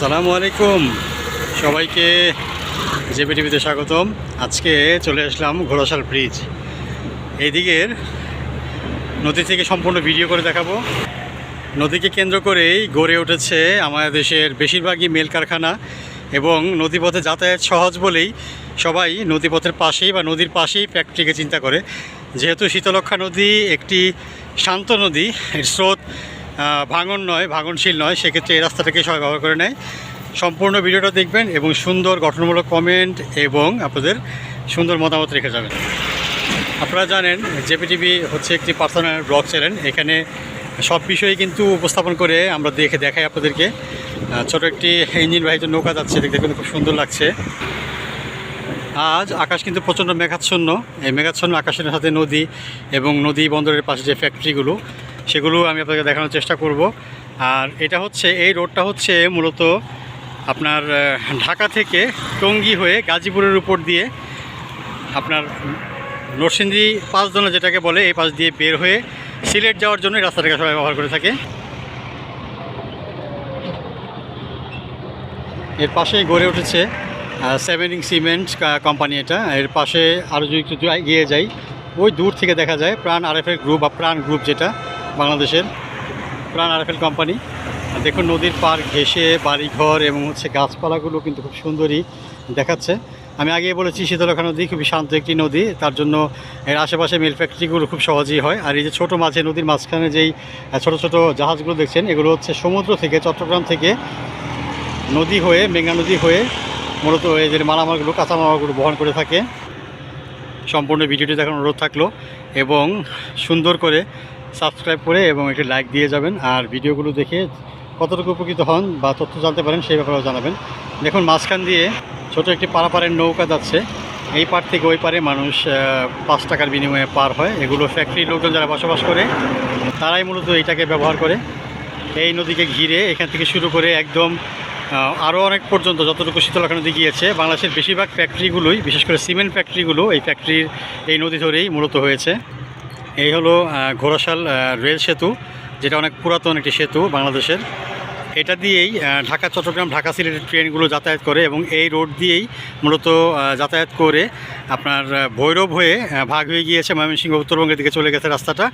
সালামু আলাইকুম। সবাইকে জেপি টিভিতে স্বাগতম। আজকে চলে আসলাম ঘোড়াশাল ব্রিজ। এইদিকের নদী থেকে সম্পূর্ণ ভিডিও করে দেখাবো। নদীকে কেন্দ্র করেই গড়ে উঠেছে আমাদের দেশের বেশিরভাগই মেল কারখানা এবং নদীপথে যাতায়াত সহজ বলেই সবাই নদীপথের পাশেই বা নদীর পাশেই ফ্যাক্টরিকে চিন্তা করে। যেহেতু শীতলক্ষা নদী একটি শান্ত নদী, এর স্রোত ভাঙন নয়, ভাঙনশীল নয়, সেক্ষেত্রে এই রাস্তাটাকে সবাই ব্যবহার করে নেয়। সম্পূর্ণ ভিডিওটা দেখবেন এবং সুন্দর গঠনমূলক কমেন্ট এবং আপনাদের সুন্দর মতামত রেখে যাবেন। আপনারা জানেন, জেপিটিভি হচ্ছে একটি পার্সোনাল ব্লগ চ্যানেল এখানে সব বিষয়ে কিন্তু উপস্থাপন করে আমরা দেখে দেখাই আপনাদেরকে। ছোট একটি ইঞ্জিন বাহিত নৌকা যাচ্ছে, দেখতে কিন্তু খুব সুন্দর লাগছে। আজ আকাশ কিন্তু প্রচণ্ড মেঘাচ্ছন্ন। এই মেঘাচ্ছন্ন আকাশের সাথে নদী এবং নদী বন্দরের পাশে যে ফ্যাক্টরিগুলো সেগুলো আমি আপনাকে দেখানোর চেষ্টা করব। আর এটা হচ্ছে, এই রোডটা হচ্ছে মূলত আপনার ঢাকা থেকে টঙ্গী হয়ে গাজীপুরের উপর দিয়ে আপনার নরসিংদী পাঁচদনা যেটাকে বলে, এই পাশ দিয়ে বের হয়ে সিলেট যাওয়ার জন্য রাস্তাটাকে সবাই ব্যবহার করে থাকে। এর পাশেই গড়ে উঠেছে সেভেনিং সিমেন্ট কোম্পানি এটা। এর পাশে আরও যদি একটু এগিয়ে যাই, ওই দূর থেকে দেখা যায় প্রাণ আরএফএল গ্রুপ বা প্রাণ গ্রুপ যেটা। বাংলাদেশের প্রাণ আরএফএল কোম্পানি। দেখুন, নদীর পার ঘেঁষে বাড়িঘর এবং হচ্ছে গাছপালাগুলো কিন্তু খুব সুন্দরই দেখাচ্ছে। আমি আগে বলেছি শীতলক্ষা নদী খুবই শান্ত একটি নদী। তার জন্য এর আশেপাশে মিল ফ্যাক্টরিগুলো খুব সহজেই হয়। আর এই যে ছোটো মাঝে নদীর মাঝখানে যেই ছোট ছোট জাহাজগুলো দেখছেন, এগুলো হচ্ছে সমুদ্র থেকে, চট্টগ্রাম থেকে নদী হয়ে, মেঘনা নদী হয়ে মূলত এই যে মালামালগুলো, কাঁচামালগুলো বহন করে থাকে। সম্পূর্ণ ভিডিওটি দেখার অনুরোধ থাকল এবং সুন্দর করে সাবস্ক্রাইব করে এবং একটি লাইক দিয়ে যাবেন আর ভিডিওগুলো দেখে কতটুকু উপকৃত হন বা তথ্য জানতে পারেন সেই ব্যাপারেও জানাবেন। দেখুন, মাঝখান দিয়ে ছোট একটি পারাপারের নৌকা যাচ্ছে। এই পার থেকে ওই পারে মানুষ পাঁচ টাকার বিনিময়ে পার হয়। এগুলো ফ্যাক্টরির লোকজন যারা বসবাস করে, তারাই মূলত এইটাকে ব্যবহার করে। এই নদীকে ঘিরে এখান থেকে শুরু করে একদম আরও অনেক পর্যন্ত যতটুকু শীতলক্ষা নদী গিয়েছে বাংলাদেশের বেশিরভাগ ফ্যাক্টরিগুলোই বিশেষ করে সিমেন্ট ফ্যাক্টরিগুলো এই ফ্যাক্টরির এই নদী ধরেই মূলত হয়েছে। এই হলো ঘোড়াশাল রেল সেতু, যেটা অনেক পুরাতন একটি সেতু বাংলাদেশের। এটা দিয়েই ঢাকা, চট্টগ্রাম, ঢাকা সিলেটের ট্রেনগুলো যাতায়াত করে এবং এই রোড দিয়েই মূলত যাতায়াত করে আপনার ভৈরব হয়ে ভাগ হয়ে গিয়েছে ময়মনসিংহ উত্তরবঙ্গের দিকে চলে গেছে রাস্তাটা।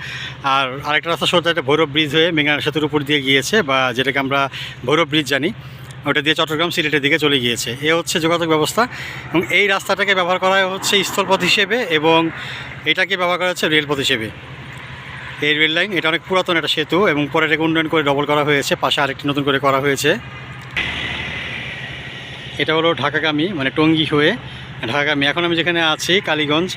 আর আরেকটা রাস্তা সোজা একটা ভৈরব ব্রিজ হয়ে মেঘনা সেতুর উপর দিয়ে গিয়েছে বা যেটাকে আমরা ভৈরব ব্রিজ জানি। ওটা দিয়ে চট্টগ্রাম সিলেটের দিকে চলে গিয়েছে। এ হচ্ছে যোগাযোগ ব্যবস্থা এবং এই রাস্তাটাকে ব্যবহার করা হচ্ছে স্থলপথ হিসেবে এবং এটাকে ব্যবহার করা হচ্ছে রেলপথ হিসেবে। এই রেল লাইন, এটা অনেক পুরাতন একটা সেতু এবং পরে এটাকে উন্নয়ন করে ডবল করা হয়েছে, পাশে আরেকটি নতুন করে করা হয়েছে। এটা হলো ঢাকাগামী মানে টঙ্গি হয়ে ঢাকাগামী এখন আমি যেখানে আছি, কালীগঞ্জ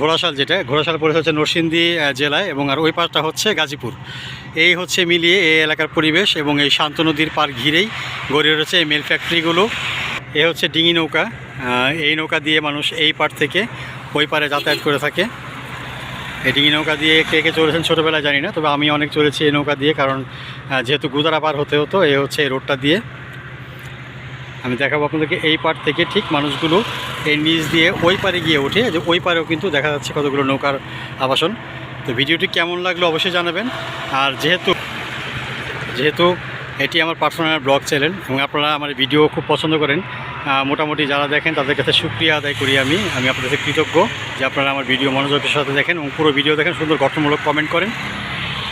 ঘোড়াশাল যেটা, ঘোড়াশাল পড়ে হচ্ছে নরসিংদী জেলায় এবং আর ওই পাশটা হচ্ছে গাজীপুর। এই হচ্ছে মিলিয়ে এই এলাকার পরিবেশ এবং এই শান্ত নদীর পার ঘিরেই গড়ে উঠেছে এই মেল ফ্যাক্টরিগুলো। এ হচ্ছে ডিঙি নৌকা এই নৌকা দিয়ে মানুষ এই পার থেকে ওই পারে যাতায়াত করে থাকে। এই ডিঙি নৌকা দিয়ে কে কে চলেছেন ছোটোবেলায় জানি না, তবে আমি অনেক চলেছি এই নৌকা দিয়ে কারণ যেহেতু গুদারা পার হতে হতো, এ হচ্ছে এই রোডটা দিয়ে। আমি দেখাবো আপনাদেরকে এই পার থেকে ঠিক মানুষগুলো এই নিচ দিয়ে ওই পারে গিয়ে ওঠে। যে ওই পারেও কিন্তু দেখা যাচ্ছে কতগুলো নৌকার আবাসন। তো ভিডিওটি কেমন লাগল অবশ্যই জানাবেন। আর যেহেতু যেহেতু এটি আমার পার্সোনাল ব্লগ চ্যানেল এবং আপনারা আমার ভিডিও খুব পছন্দ করেন মোটামুটি যারা দেখেন তাদের কাছে সুক্রিয়া আদায় করি আমি। আমি আপনাদের কৃতজ্ঞ যে আপনারা আমার ভিডিও মনোযোগের সাথে দেখেন এবং পুরো ভিডিও দেখেন, সুন্দর গঠনমূলক কমেন্ট করেন।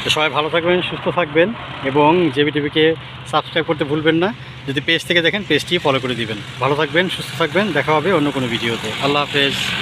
তো সবাই ভালো থাকবেন, সুস্থ থাকবেন এবং জেবি টিভিকে সাবস্ক্রাইব করতে ভুলবেন না। যদি পেজ থেকে দেখেন পেজটি ফলো করে দিবেন। ভালো থাকবেন, সুস্থ থাকবেন, দেখা হবে অন্য কোনো ভিডিওতে। আল্লাহ হাফেজ।